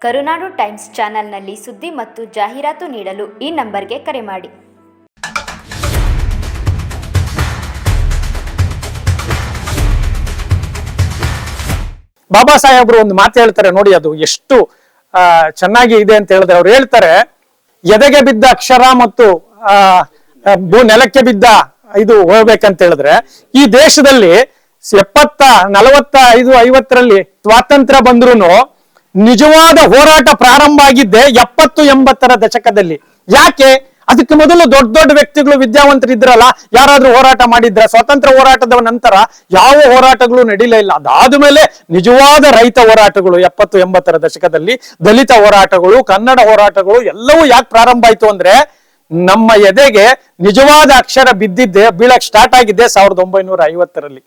ಕರುನಾಡು times ಚಾನೆಲ್ನಲ್ಲಿ ಸುದ್ದಿ ಮತ್ತು ಜಾಹೀರಾತು ನೀಡಲು ಈ ನಂಬರ್ಗೆ ಕರೆ ಮಾಡಿ. ಬಾಬಾ ಸಾಹೇಬ್ರು ಒಂದು ಮಾತು ಹೇಳ್ತಾರೆ ನೋಡಿ ಅದು ಎಷ್ಟು ಚೆನ್ನಾಗಿ ಇದೆ ಅಂತ ಹೇಳಿದ್ರೆ ಅವ್ರು ಹೇಳ್ತಾರೆ ಎದೆಗೆ ಬಿದ್ದ ಅಕ್ಷರ ಮತ್ತು ಆ, ಭೂ ನೆಲಕ್ಕೆ ಬಿದ್ದ ಇದು ಹೋಗ್ಬೇಕಂತ ಹೇಳಿದ್ರೆ ಈ ದೇಶದಲ್ಲಿ ಎಪ್ಪತ್ತ ನಲವತ್ತ ಐದು ಐವತ್ತರಲ್ಲಿ ಸ್ವಾತಂತ್ರ್ಯ ಬಂದ್ರು ನಿಜವಾದ ಹೋರಾಟ ಪ್ರಾರಂಭ ಆಗಿದ್ದೆ ಎಪ್ಪತ್ತು ಎಂಬತ್ತರ ದಶಕದಲ್ಲಿ. ಯಾಕೆ? ಅದಕ್ಕೆ ಮೊದಲು ದೊಡ್ಡ ದೊಡ್ಡ ವ್ಯಕ್ತಿಗಳು ವಿದ್ಯಾವಂತರು ಇದ್ರಲ್ಲ ಯಾರಾದ್ರೂ ಹೋರಾಟ ಮಾಡಿದ್ರ? ಸ್ವಾತಂತ್ರ್ಯ ಹೋರಾಟದ ನಂತರ ಯಾವ ಹೋರಾಟಗಳು ನಡೀಲೇ ಇಲ್ಲ. ಅದಾದ ಮೇಲೆ ನಿಜವಾದ ರೈತ ಹೋರಾಟಗಳು ಎಪ್ಪತ್ತು ಎಂಬತ್ತರ ದಶಕದಲ್ಲಿ, ದಲಿತ ಹೋರಾಟಗಳು, ಕನ್ನಡ ಹೋರಾಟಗಳು ಎಲ್ಲವೂ ಯಾಕೆ ಪ್ರಾರಂಭ ಆಯ್ತು ಅಂದ್ರೆ, ನಮ್ಮ ಎದೆಗೆ ನಿಜವಾದ ಅಕ್ಷರ ಬಿದ್ದಿದ್ದೆ, ಬೀಳಕ್ ಸ್ಟಾರ್ಟ್ ಆಗಿದ್ದೆ ಸಾವಿರದ ಒಂಬೈನೂರ ಐವತ್ತರಲ್ಲಿ.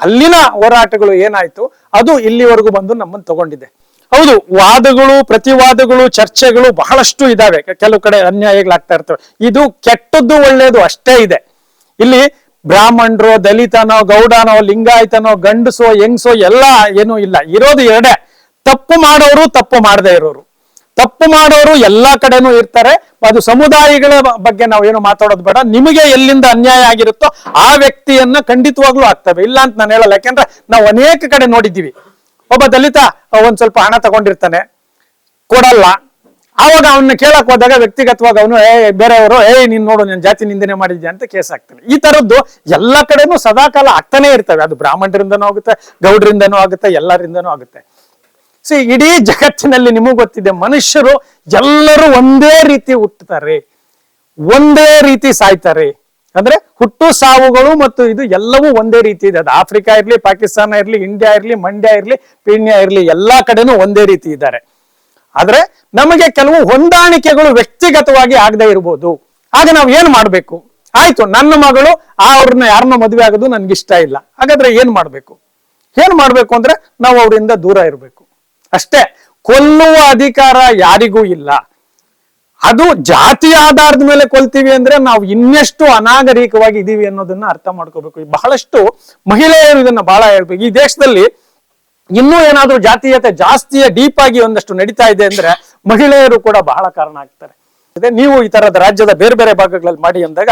ಅಲ್ಲಿನ ಹೋರಾಟಗಳು ಏನಾಯ್ತು? ಅದು ಇಲ್ಲಿವರೆಗೂ ಬಂದು ನಮ್ಮನ್ನು ತಗೊಂಡಿದೆ. ಹೌದು, ವಾದಗಳು, ಪ್ರತಿವಾದಗಳು, ಚರ್ಚೆಗಳು ಬಹಳಷ್ಟು ಇದಾವೆ. ಕೆಲವು ಕಡೆ ಅನ್ಯಾಯಗಳಾಗ್ತಾ ಇರ್ತವೆ. ಇದು ಕೆಟ್ಟದ್ದು ಒಳ್ಳೇದು ಅಷ್ಟೇ ಇದೆ. ಇಲ್ಲಿ ಬ್ರಾಹ್ಮಣರೋ, ದಲಿತನೋ, ಗೌಡನೋ, ಲಿಂಗಾಯತನೋ, ಗಂಡಸೋ, ಹೆಂಗಸೋ ಎಲ್ಲ ಏನೂ ಇಲ್ಲ. ಇರೋದು ಎರಡೇ. ತಪ್ಪು ಮಾಡೋರು ತಪ್ಪು ಮಾಡದೇ ಇರೋರು. ತಪ್ಪು ಮಾಡೋರು ಎಲ್ಲಾ ಕಡೆನೂ ಇರ್ತಾರೆ. ಅದು ಸಮುದಾಯಗಳ ಬಗ್ಗೆ ನಾವು ಏನು ಮಾತಾಡೋದು ಬೇಡ. ನಿಮಗೆ ಎಲ್ಲಿಂದ ಅನ್ಯಾಯ ಆಗಿರುತ್ತೋ ಆ ವ್ಯಕ್ತಿಯನ್ನ ಖಂಡಿತವಾಗ್ಲೂ ಆಗ್ತವೆ. ಇಲ್ಲ ಅಂತ ನಾನು ಹೇಳಲ್ಲ. ಯಾಕೆಂದ್ರೆ ನಾವು ಅನೇಕ ಕಡೆ ನೋಡಿದ್ದೀವಿ. ಒಬ್ಬ ದಲಿತ ಒಂದ್ ಸ್ವಲ್ಪ ಹಣ ತಗೊಂಡಿರ್ತಾನೆ. ಕೊಡಲ್ಲ. ಆವಾಗ ಅವನ್ನ ಕೇಳಕ್ ಹೋದಾಗ ವ್ಯಕ್ತಿಗತವಾಗಿ ಅವನು ಏ ಬೇರೆಯವರು ಏ ನೀನ್ ನೋಡು, ನಾನು ಜಾತಿ ನಿಂದನೆ ಮಾಡಿದ್ಯಾ? ಅಂತ ಕೇಸ್ ಹಾಕ್ತಾನೆ. ಈ ತರದ್ದು ಎಲ್ಲಾ ಕಡೆನೂ ಸದಾಕಾಲ ಆಗ್ತಾನೆ ಇರ್ತವೆ. ಅದು ಬ್ರಾಹ್ಮಣರಿಂದನೂ ಆಗುತ್ತೆ, ಗೌಡ್ರಿಂದನೂ ಆಗುತ್ತೆ, ಎಲ್ಲರಿಂದನೂ ಆಗುತ್ತೆ. ಸೊ ಇಡೀ ಜಗತ್ತಿನಲ್ಲಿ ನಿಮಗೂ ಗೊತ್ತಿದೆ, ಮನುಷ್ಯರು ಎಲ್ಲರೂ ಒಂದೇ ರೀತಿ ಹುಟ್ಟುತ್ತಾರೆ ಒಂದೇ ರೀತಿ ಸಾಯ್ತಾರೆ. ಅಂದ್ರೆ ಹುಟ್ಟು ಸಾವುಗಳು ಮತ್ತು ಇದು ಎಲ್ಲವೂ ಒಂದೇ ರೀತಿ ಇದೆ. ಅದು ಆಫ್ರಿಕಾ ಇರಲಿ, ಪಾಕಿಸ್ತಾನ ಇರಲಿ, ಇಂಡಿಯಾ ಇರಲಿ, ಮಂಡ್ಯ ಇರಲಿ, ಪೀಣ್ಯ ಇರಲಿ, ಎಲ್ಲಾ ಕಡೆನೂ ಒಂದೇ ರೀತಿ ಇದ್ದಾರೆ. ಆದ್ರೆ ನಮಗೆ ಕೆಲವು ಹೊಂದಾಣಿಕೆಗಳು ವ್ಯಕ್ತಿಗತವಾಗಿ ಆಗದೆ ಇರಬಹುದು ಆಗ ನಾವು ಏನ್ ಮಾಡ್ಬೇಕು? ಆಯ್ತು, ನನ್ನ ಮಗಳು ಆ ಅವ್ರನ್ನ ಯಾರನ್ನ ಮದುವೆ ಆಗೋದು ನನ್ಗೆ ಇಷ್ಟ ಇಲ್ಲ. ಹಾಗಾದ್ರೆ ಏನ್ ಮಾಡ್ಬೇಕು? ಏನ್ ಮಾಡ್ಬೇಕು ಅಂದ್ರೆ ನಾವು ಅವರಿಂದ ದೂರ ಇರಬೇಕು. ಅಷ್ಟೇ, ಕೊಲ್ಲುವ ಅಧಿಕಾರ ಯಾರಿಗೂ ಇಲ್ಲ. ಅದು ಜಾತಿ ಆಧಾರದ ಮೇಲೆ ಕೊಲ್ತೀವಿ ಅಂದ್ರೆ ನಾವು ಇನ್ನೆಷ್ಟು ಅನಾಗರಿಕವಾಗಿ ಇದೀವಿ ಅನ್ನೋದನ್ನ ಅರ್ಥ ಮಾಡ್ಕೋಬೇಕು. ಬಹಳಷ್ಟು ಮಹಿಳೆಯರು ಇದನ್ನ ಬಹಳ ಹೇಳ್ಬೇಕು. ಈ ದೇಶದಲ್ಲಿ ಇನ್ನೂ ಏನಾದ್ರೂ ಜಾತೀಯತೆ ಜಾಸ್ತಿಯ ಡೀಪ್ ಆಗಿ ಒಂದಷ್ಟು ನಡೀತಾ ಇದೆ ಅಂದ್ರೆ ಮಹಿಳೆಯರು ಕೂಡ ಬಹಳ ಕಾರಣ ಆಗ್ತಾರೆ. ಅದೇ ನೀವು ಈ ತರದ ರಾಜ್ಯದ ಬೇರೆ ಬೇರೆ ಭಾಗಗಳಲ್ಲಿ ಮಾಡಿ ಅಂದಾಗ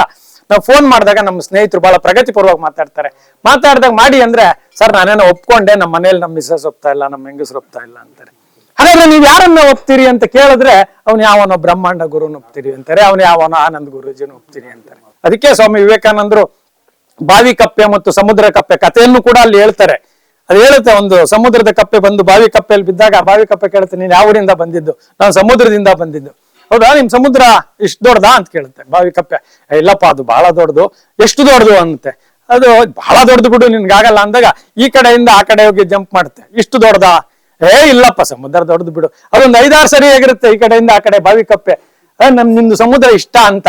ನಾವು ಫೋನ್ ಮಾಡಿದಾಗ ನಮ್ಮ ಸ್ನೇಹಿತರು ಬಹಳ ಪ್ರಗತಿಪೂರ್ವಕ ಮಾತಾಡ್ತಾರೆ. ಮಾತಾಡಿದಾಗ ಮಾಡಿ ಅಂದ್ರೆ, ಸರ್, ನಾನೇನೋ ಒಪ್ಕೊಂಡೆ ನಮ್ಮ ಮನೇಲಿ ನಮ್ಮ ಮಿಸಸ್ ಒಪ್ತಾ ಇಲ್ಲ, ನಮ್ಮ ಹೆಂಗಸರು ಒಪ್ತಾ ಇಲ್ಲ ಅಂತಾರೆ. ಹಾಗಾದ್ರೆ ನೀವು ಯಾರನ್ನ ಒಪ್ತೀರಿ ಅಂತ ಕೇಳಿದ್ರೆ ಅವ್ನು ಯಾವನೋ ಬ್ರಹ್ಮಾಂಡ ಗುರುನ ಒಪ್ತೀರಿ ಅಂತಾರೆ ಅವ್ನು ಯಾವನೋ ಆನಂದ್ ಗುರುಜಿನ ಒಪ್ತೀರಿ ಅಂತಾರೆ. ಅದಕ್ಕೆ ಸ್ವಾಮಿ ವಿವೇಕಾನಂದರು ಬಾವಿ ಕಪ್ಪೆ ಮತ್ತು ಸಮುದ್ರ ಕಪ್ಪೆ ಕಥೆಯನ್ನು ಕೂಡ ಅಲ್ಲಿ ಹೇಳ್ತಾರೆ. ಅದು ಹೇಳುತ್ತೆ ಒಂದು ಸಮುದ್ರದ ಕಪ್ಪೆ ಬಂದು ಬಾವಿ ಕಪ್ಪೆಯಲ್ಲಿ ಬಿದ್ದಾಗ ಬಾವಿ ಕಪ್ಪೆ ಕೇಳುತ್ತೆ ನೀನ್ ಯಾವ ಊರಿಂದ ಬಂದಿದ್ದು? ನಾನು ಸಮುದ್ರದಿಂದ ಬಂದಿದ್ದು. ಹೌದಾ ನಿಮ್ ಸಮುದ್ರ ಇಷ್ಟು ದೊಡ್ಡದಾ? ಅಂತ ಕೇಳುತ್ತೆ ಬಾವಿ ಕಪ್ಪೆ. "ಏ, ಇಲ್ಲಪ್ಪ ಅದು ಬಹಳ ದೊಡ್ಡದು ಎಷ್ಟು ದೊಡ್ಡದು? ಅಂತೆ ಅದು ಬಹಳ ದೊಡ್ಡದು ಬಿಡು ನಿನ್ಗಾಗಲ್ಲ ಅಂದಾಗ ಈ ಕಡೆಯಿಂದ ಆ ಕಡೆ ಹೋಗಿ ಜಂಪ್ ಮಾಡುತ್ತೆ ಇಷ್ಟು ದೊಡ್ಡದಾ? ಏ ಇಲ್ಲಪ್ಪ ಸಮುದ್ರ ದೊಡ್ಡದು ಬಿಡು. ಅದೊಂದು ಐದಾರು ಸರಿ ಆಗಿರುತ್ತೆ ಈ ಕಡೆಯಿಂದ ಆ ಕಡೆ ಬಾವಿ ಕಪ್ಪೆ. "ಏ, ನಮ್ ನಿಮ್ದು ಸಮುದ್ರ ಇಷ್ಟ ಅಂತ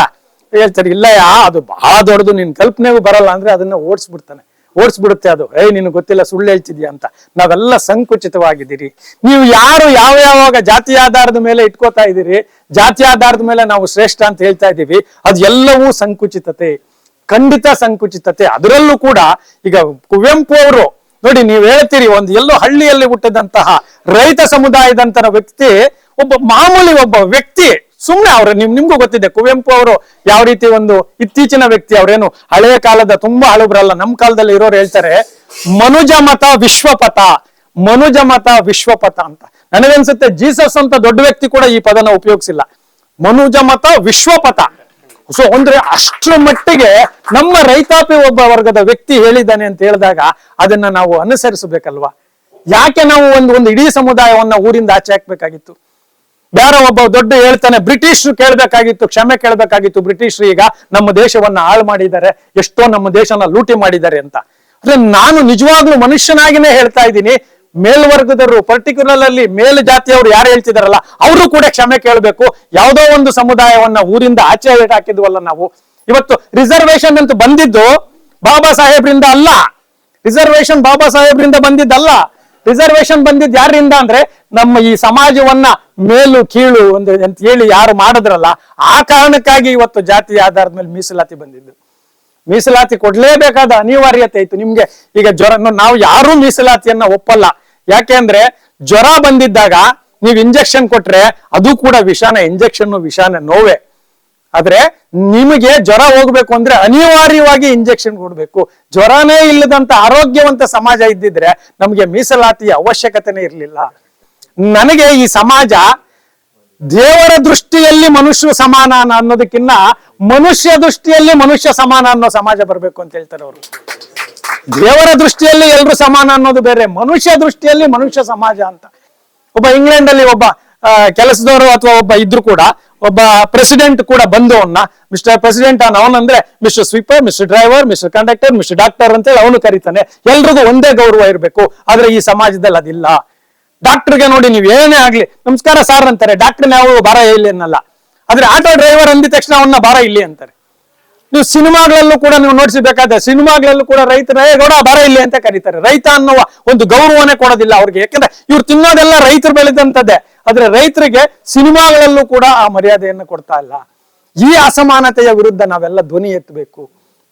ಹೇಳ್ತಾರೆ. ಇಲ್ಲ ಯಾ ಅದು ಬಹಳ ದೊಡ್ಡದು ನಿನ್ ಕಲ್ಪನೆಗೂ ಬರಲ್ಲ ಅಂದ್ರೆ ಅದನ್ನ ಓಡಿಸ್ಬಿಡ್ತಾನೆ. ಓಡಿಸ್ಬಿಡುತ್ತೆ ಅದು. ಏಯ್ ನಿನ್ ಗೊತ್ತಿಲ್ಲ ಸುಳ್ಳು ಹೇಳ್ತಿದ್ಯಾ ಅಂತ. ನಾವೆಲ್ಲ ಸಂಕುಚಿತವಾಗಿದ್ದೀರಿ. ನೀವು ಯಾರು ಯಾವ ಯಾವಾಗ ಜಾತಿ ಆಧಾರದ ಮೇಲೆ ಇಟ್ಕೋತಾ ಇದ್ದೀರಿ ಜಾತಿ ಆಧಾರದ ಮೇಲೆ ನಾವು ಶ್ರೇಷ್ಠ ಅಂತ ಹೇಳ್ತಾ ಇದ್ದೀವಿ ಅದು ಎಲ್ಲವೂ ಸಂಕುಚಿತತೆ. ಖಂಡಿತ ಸಂಕುಚಿತತೆ. ಅದರಲ್ಲೂ ಕೂಡ ಈಗ ಕುವೆಂಪು ಅವರು ನೋಡಿ, ನೀವು ಹೇಳ್ತೀರಿ, ಒಂದು ಎಲ್ಲೋ ಹಳ್ಳಿಯಲ್ಲಿ ಹುಟ್ಟಿದಂತಹ ರೈತ ಸಮುದಾಯದಂತಹ ವ್ಯಕ್ತಿ, ಒಬ್ಬ ಮಾಮೂಲಿ ಒಬ್ಬ ವ್ಯಕ್ತಿ, ಸುಮ್ನೆ ಅವ್ರ, ನಿಮ್, ನಿಮ್ಗೂ ಗೊತ್ತಿದೆ, ಕುವೆಂಪು ಅವರು ಯಾವ ರೀತಿ ಒಂದು ಇತ್ತೀಚಿನ ವ್ಯಕ್ತಿ, ಅವ್ರೇನು ಹಳೆಯ ಕಾಲದ ತುಂಬಾ ಹಳುಬ್ರಲ್ಲ, ನಮ್ ಕಾಲದಲ್ಲಿ ಇರೋರು ಹೇಳ್ತಾರೆ, ಮನುಜ ಮತ ವಿಶ್ವಪಥ, ಮನುಜ ಮತ ವಿಶ್ವಪಥ ಅಂತ. ನನಗನ್ಸುತ್ತೆ, ಜೀಸಸ್ ಅಂತ ದೊಡ್ಡ ವ್ಯಕ್ತಿ ಕೂಡ ಈ ಪದನ ಉಪಯೋಗಿಸಿಲ್ಲ. ಮನುಜ ಮತ ವಿಶ್ವಪಥ. ಸೊ ಅಂದ್ರೆ ಅಷ್ಟರ ಮಟ್ಟಿಗೆ ನಮ್ಮ ರೈತಾಪಿ ಒಬ್ಬ ವರ್ಗದ ವ್ಯಕ್ತಿ ಹೇಳಿದ್ದಾನೆ ಅಂತ ಹೇಳಿದಾಗ ಅದನ್ನ ನಾವು ಅನುಸರಿಸಬೇಕಲ್ವಾ? ಯಾಕೆ ನಾವು ಒಂದು ಒಂದು ಇಡೀ ಸಮುದಾಯವನ್ನ ಊರಿಂದ ಆಚೆ ಹಾಕ್ಬೇಕಾಗಿತ್ತು? ಬೇರೆ ಒಬ್ಬ ದೊಡ್ಡ ಹೇಳ್ತಾನೆ ಬ್ರಿಟಿಷ್ ಕೇಳ್ಬೇಕಾಗಿತ್ತು, ಕ್ಷಮೆ ಕೇಳ್ಬೇಕಾಗಿತ್ತು, ಬ್ರಿಟಿಷರು ಈಗ ನಮ್ಮ ದೇಶವನ್ನ ಹಾಳು ಮಾಡಿದ್ದಾರೆ, ಎಷ್ಟೋ ನಮ್ಮ ದೇಶನ ಲೂಟಿ ಮಾಡಿದ್ದಾರೆ ಅಂತ. ಅಂದ್ರೆ ನಾನು ನಿಜವಾಗ್ಲೂ ಮನುಷ್ಯನಾಗಿನೇ ಹೇಳ್ತಾ ಇದ್ದೀನಿ ಮೇಲ್ವರ್ಗದವರು ಪರ್ಟಿಕ್ಯುಲರ್ ಅಲ್ಲಿ ಮೇಲ್ ಜಾತಿಯವರು ಯಾರು ಹೇಳ್ತಿದಾರಲ್ಲ, ಅವರು ಕೂಡ ಕ್ಷಮೆ ಕೇಳಬೇಕು. ಯಾವುದೋ ಒಂದು ಸಮುದಾಯವನ್ನ ಊರಿಂದ ಆಚೆ ಹಾಕಿದ್ವಲ್ಲ ನಾವು. ಇವತ್ತು ರಿಸರ್ವೇಶನ್ ಅಂತ ಬಂದಿದ್ದು ಬಾಬಾ ಸಾಹೇಬ್ರಿಂದ ಅಲ್ಲ. ರಿಸರ್ವೇಶನ್ ಬಾಬಾ ಸಾಹೇಬ್ರಿಂದ ಬಂದಿದ್ದಲ್ಲ. ರಿಸರ್ವೇಶನ್ ಬಂದಿದ್ದು ಯಾರಿಂದ ಅಂದ್ರೆ ನಮ್ಮ ಈ ಸಮಾಜವನ್ನ ಮೇಲು ಕೀಳು ಒಂದು ಅಂತ ಹೇಳಿ ಯಾರು ಮಾಡಿದ್ರಲ್ಲ, ಆ ಕಾರಣಕ್ಕಾಗಿ ಇವತ್ತು ಜಾತಿ ಆಧಾರದ ಮೇಲೆ ಮೀಸಲಾತಿ ಬಂದಿದ್ದು. ಮೀಸಲಾತಿ ಕೊಡ್ಲೇಬೇಕಾದ ಅನಿವಾರ್ಯತೆ ಇತ್ತು. ನಿಮ್ಗೆ ಈಗ ಜ್ವರ ನಾವು ಯಾರು ಮೀಸಲಾತಿಯನ್ನ ಒಪ್ಪಲ್ಲ. ಯಾಕೆ ಅಂದ್ರೆ ಜ್ವರ ಬಂದಿದ್ದಾಗ ನೀವು ಇಂಜೆಕ್ಷನ್ ಕೊಟ್ರೆ ಅದು ಕೂಡ ವಿಷಾನ ಇಂಜೆಕ್ಷನ್ ವಿಷಾನ, ನೋವೇ. ಆದ್ರೆ ನಿಮಗೆ ಜ್ವರ ಹೋಗ್ಬೇಕು ಅಂದ್ರೆ ಅನಿವಾರ್ಯವಾಗಿ ಇಂಜೆಕ್ಷನ್ ಕೊಡ್ಬೇಕು. ಜ್ವರನೇ ಇಲ್ಲದಂತ ಆರೋಗ್ಯವಂತ ಸಮಾಜ ಇದ್ದಿದ್ರೆ ನಮಗೆ ಮೀಸಲಾತಿಯ ಅವಶ್ಯಕತೆನೇ ಇರಲಿಲ್ಲ. ನನಗೆ ಈ ಸಮಾಜ ದೇವರ ದೃಷ್ಟಿಯಲ್ಲಿ ಮನುಷ್ಯ ಸಮಾನ ಅನ್ನೋ- ಅನ್ನೋದಕ್ಕಿನ್ನ ಮನುಷ್ಯ ದೃಷ್ಟಿಯಲ್ಲಿ ಮನುಷ್ಯ ಸಮಾನ ಅನ್ನೋ ಸಮಾಜ ಬರಬೇಕು ಅಂತ ಹೇಳ್ತಾರೆ ಅವರು. ದೇವರ ದೃಷ್ಟಿಯಲ್ಲಿ ಎಲ್ರು ಸಮಾನ ಅನ್ನೋದು ಬೇರೆ, ಮನುಷ್ಯ ದೃಷ್ಟಿಯಲ್ಲಿ ಮನುಷ್ಯ ಸಮಾಜ ಅಂತ. ಒಬ್ಬ ಇಂಗ್ಲೆಂಡ್ ಅಲ್ಲಿ ಒಬ್ಬ ಕೆಲಸದವರು ಅಥವಾ ಒಬ್ಬ ಇದ್ರು ಕೂಡ, ಒಬ್ಬ ಪ್ರೆಸಿಡೆಂಟ್ ಕೂಡ ಬಂದು ಅವನ್ನ mister president ಅವನಂದ್ರೆ mister sweeper, mister driver, mister conductor, mister doctor ಅಂತೇಳಿ ಅವನು ಕರೀತಾನೆ. ಎಲ್ರಿಗೂ ಒಂದೇ ಗೌರವ ಇರಬೇಕು, ಆದ್ರೆ ಈ ಸಮಾಜದಲ್ಲಿ ಅದಿಲ್ಲ. ಡಾಕ್ಟರ್ಗೆ ನೋಡಿ ನೀವು ಏನೇ ಆಗ್ಲಿ, ನಮಸ್ಕಾರ ಸಾರ್ ಅಂತಾರೆ ಡಾಕ್ಟರ್ ನಾವು ಬಾರ ಇಲ್ಲಿ ಅನ್ನಲ್ಲ. ಆದ್ರೆ ಆಟೋ ಡ್ರೈವರ್ ಅಂದಿದ ತಕ್ಷಣ ಅವನ್ನ ಬಾರ ಇಲ್ಲಿ ಅಂತಾರೆ. ನೀವು ಸಿನಿಮಾಗಳಲ್ಲೂ ಕೂಡ ನೀವು ನೋಡಿಸಬೇಕಾದ್ರೆ ಸಿನಿಮಾಗಳಲ್ಲೂ ಕೂಡ ರೈತರ "ಏ ಗೌಡ, ಬರ ಇಲ್ಲಿ ಅಂತ ಕರೀತಾರೆ. ರೈತ ಅನ್ನುವ ಒಂದು ಗೌರವನೇ ಕೊಡೋದಿಲ್ಲ ಅವ್ರಿಗೆ. ಯಾಕಂದ್ರೆ ಇವ್ರು ತಿನ್ನೋದೆಲ್ಲ ರೈತರು ಬೆಳೆದಂತದ್ದೇ ಆದ್ರೆ ರೈತರಿಗೆ ಸಿನಿಮಾಗಳಲ್ಲೂ ಕೂಡ ಆ ಮರ್ಯಾದೆಯನ್ನು ಕೊಡ್ತಾ ಇಲ್ಲ. ಈ ಅಸಮಾನತೆಯ ವಿರುದ್ಧ ನಾವೆಲ್ಲ ಧ್ವನಿ ಎತ್ತಬೇಕು.